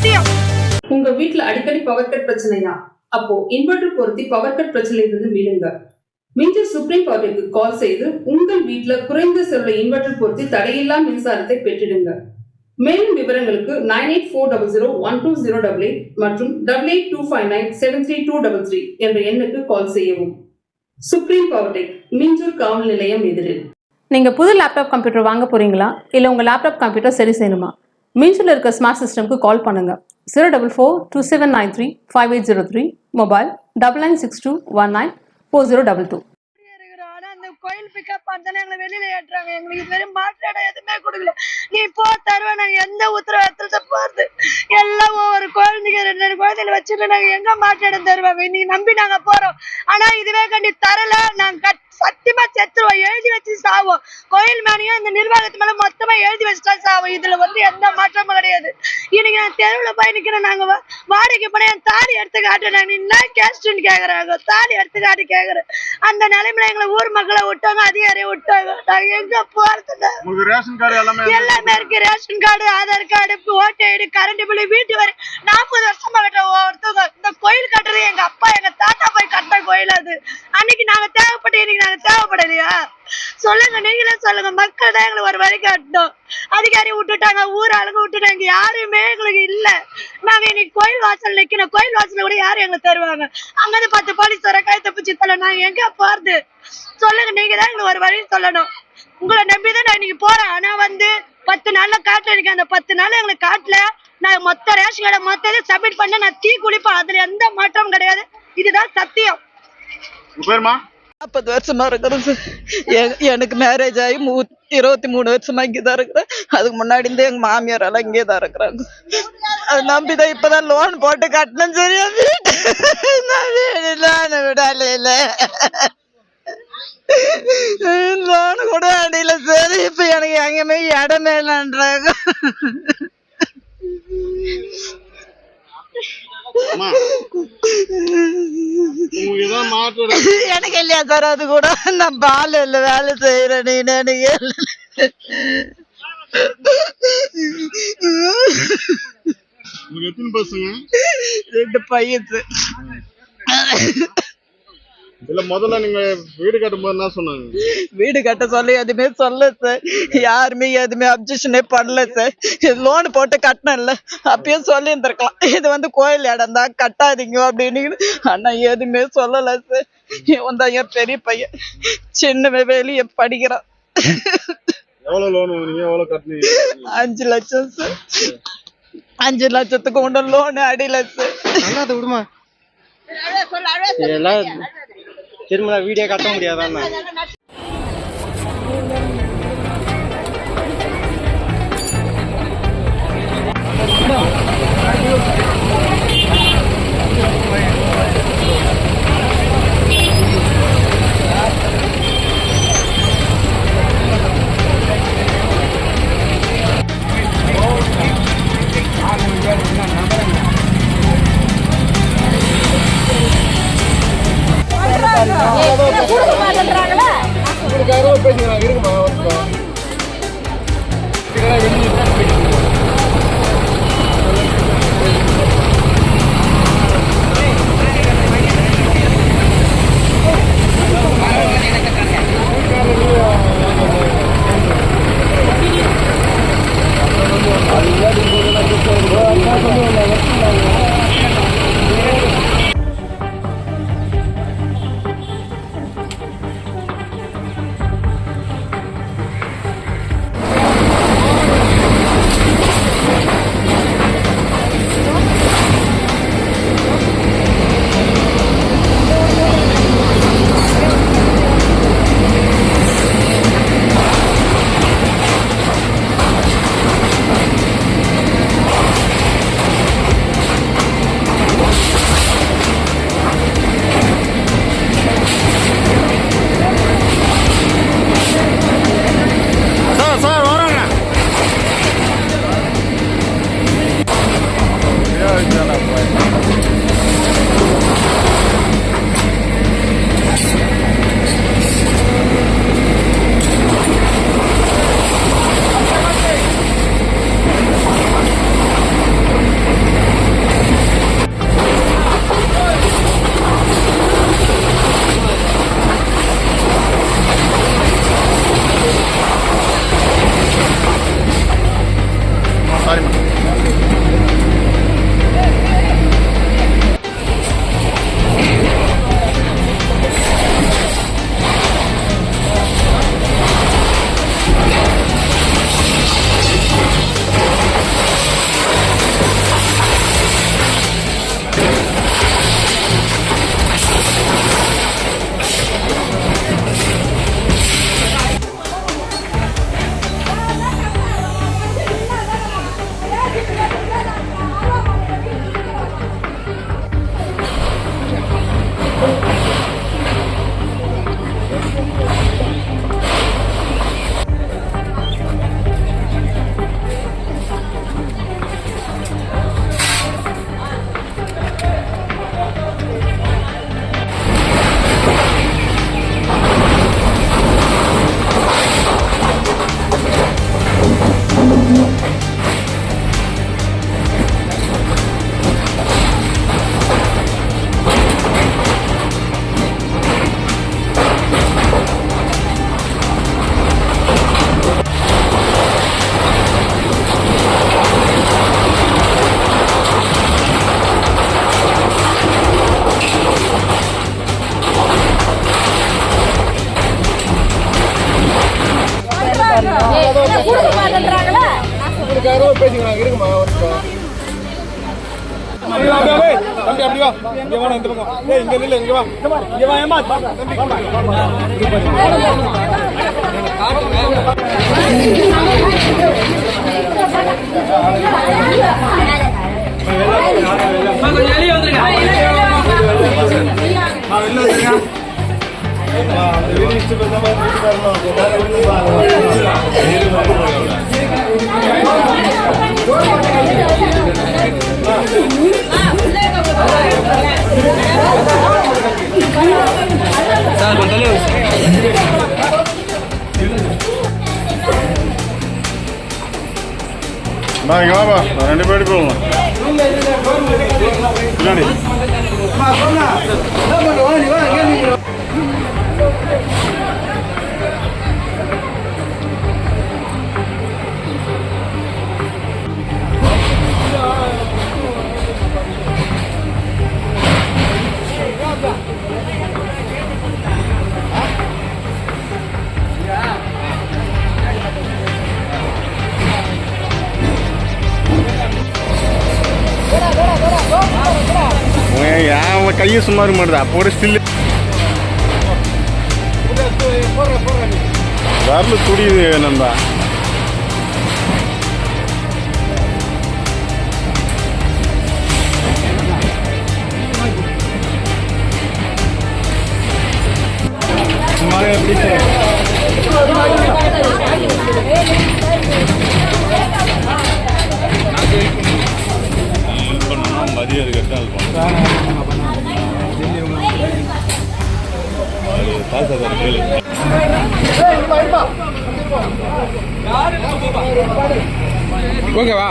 சத்தியம். உங்க வீட்ல அடிக்கடி பவர் கட் பிரச்சனையா? அப்போ இன்வெர்டர் பொருத்தி பவர் கட் பிரச்சனையிலிருந்து மீளுங்க மிஞ்சர் சுப்ரீம் கோர்ட்டுக்கு கால் செய்து உங்கள் வீட்ல குறைந்த செலவுல இன்வெர்டர் பொருத்தி தடையில்லா மின்சாரத்தை பெற்றிடுங்க. மேலும் விவரங்களுக்கு nine eight four double zero one two zero double eight மற்றும் double eight two five nine seven three two double three என்ற எண்ணுக்கு கால் செய்யவும். சுப்ரீம் பவர்டெக் மிஞ்சூர் காவல் நிலையம் எதிரில். நீங்கள் புது லேப்டாப் கம்ப்யூட்டர் வாங்க போகிறீங்களா இல்லை உங்கள் லேப்டாப் கம்ப்யூட்டர் சரி செய்யணுமா? மீன்ஸில் இருக்க ஸ்மார்ட் சிஸ்டம்க்கு கால் பண்ணுங்கள் zero double four two seven nine three five eight zero three mobile double nine six two one nine four zero double two அந்த கோயில் பிக்கப் பண்ணதானே எங்களை வெளியில ஏற்றுறாங்க. எங்களுக்கு இது வெறும் மாற்றாட எதுவுமே கொடுக்கல. நீ போ தருவ நாங்க எந்த உத்தரவாதத்துல போறது? எல்லாம் ஒவ்வொரு குழந்தைங்க ரெண்டு ரெண்டு குழந்தைகளை வச்சுட்டு நாங்க எங்க மாற்றாடம் தருவாங்க? இன்னைக்கு நம்பி நாங்க போறோம். ஆனா இதுவே கண்டி தரல. நாங்க கட்- செத்துருவோம் எழுதி வச்சு சாவோம் கோயில் மேனையும் இந்த நிர்வாகத்து மேல மொத்தமா எழுதி வச்சுட்டா சாவோம் இதுல வந்து எந்த மாற்றமும் கிடையாது. இன்னைக்கு நான் தெருவுல போய் நிக்கிறேன். நாங்க வாடகைக்கு போனா என் தாலி எடுத்து காட்டுறாங்க நீ என்ன கேஸ்ட்னு கேக்குறாங்க தாலி எடுத்து காட்டி கேக்குறேன். அந்த நிலைமையில எங்களை ஊர் மக்களை விட்டாங்க அதிகாரியை விட்டாங்க நாங்க எங்க கார்டு எல்லாமே இருக்கு? ரேஷன் கார்டு ஆதார் கார்டு ஓட்டு ஐடி கரண்ட் பில்லு வீட்டு வரி. நாற்பது வருஷமா கட்ட ஒருத்தவங்க. இந்த கோயில் கட்டுறது எங்க அப்பா எங்க தாத்தா போய் கட்ட கோயில் அது. அன்னைக்கு நாங்க தேவைப்பட்டு இன்னைக்கு நாங்க தேவைப்படலையா சொல்லுங்க நீங்களே சொல்லுங்க. மக்கள் தான் எங்களை ஒரு வழி காட்டணும் அதிகாரி விட்டுட்டாங்க ஊர் ஆளுங்க விட்டுட்டாங்க யாருமே எங்களுக்கு இல்ல. நாங்க இன்னைக்கு கோயில் வாசல் நிக்கணும். கோயில் வாசல்ல கூட யாரும் எங்களுக்கு தருவாங்க. அங்கிருந்து பத்து போலீஸ் வர கை தப்பிச்சு தள்ள நாங்க எங்க போறது? சொல்லுங்க நீங்க தான் எங்களுக்கு ஒரு வழி சொல்லணும். உங்களை நம்பிதான் நான் இன்னைக்கு போறேன். ஆனா வந்து பத்து நாள்ல காட்டுல இருக்கு அந்த பத்து நாள் எங்களுக்கு காட்டல நான் மொத்த ரேஷன் கடை மொத்த இதை சப்மிட் பண்ண நான் தீ குளிப்பேன். அதுல எந்த மாற்றமும் கிடையாது. இதுதான் சத்தியம். பேருமா நாற்பது வருஷமா இருக்கிறோம் எ- எனக்கு மேரேஜ் ஆகி மூ இருபத்தி மூணு வருஷமா இங்கே தான் இருக்கிறேன். அதுக்கு முன்னாடி இருந்தே எங்கள் மாமியார் எல்லாம் இங்கே தான் இருக்கிறாங்க. தான் நம்பிதான் இப்பதான் லோன் போட்டு கட்டணும் சரியா வீட்டு நான் வீடு விடல லோன் கூட அடியில சரி. இப்போ எனக்கு எங்கேயுமே இடமே இல்லைன்றாங்க. அம்மா. எனக்கு இல்லையா சார் அது கூட? நான் பால் இல்லை வேலை செய்யறேன் நீ எனக்கு எத்தனை பசங்க? ரெண்டு பையன் இல்ல முதல்ல நீங்க வீடு கட்டும்போது என்ன சொன்னாங்க? வீடு கட்ட சொல்லி எதுவுமே சொல்ல சார் யாருமே எதுவுமே அப்ஜெக்ஷனே பண்ணல சார் லோன் போட்டு கட்டினேன்ல. அப்பயும் சொல்லி இருந்திருக்கலாம் இது வந்து கோயில் இடம் தான் கட்டாதீங்க அப்படின்னு. ஆனா எதுவுமே சொல்லல சார் இவன் தான் என் பெரிய பையன். சின்னவன் வெளியே படிக்கிறான். எவ்வளவு லோன் வாங்குனீங்க? எவ்வளவு கட்டுனீங்க? அஞ்சு லட்சம் சார் அஞ்சு லட்சத்துக்கு ஒன்று லோனு அடியில சார் நல்லா அதை விடுமா. இதெல்லாம் திரும்ப வீடியோ காட்ட முடியாதான் பேசிக்கிறாங்க இருக்குமா தம்பி அப்படியா இங்க வேணா இந்த பக்கம் வந்துருங்க நான் இங்க வாப்பா. ரெண்டு பேரும் போகலாம் பின்னாடி ஏன் கையை சும்மா இருக்க மாட்டேதா அப்போ ஒரு ஸ்டில்லு வரல துடியுது நண்பா எப்படி ஓகேவா?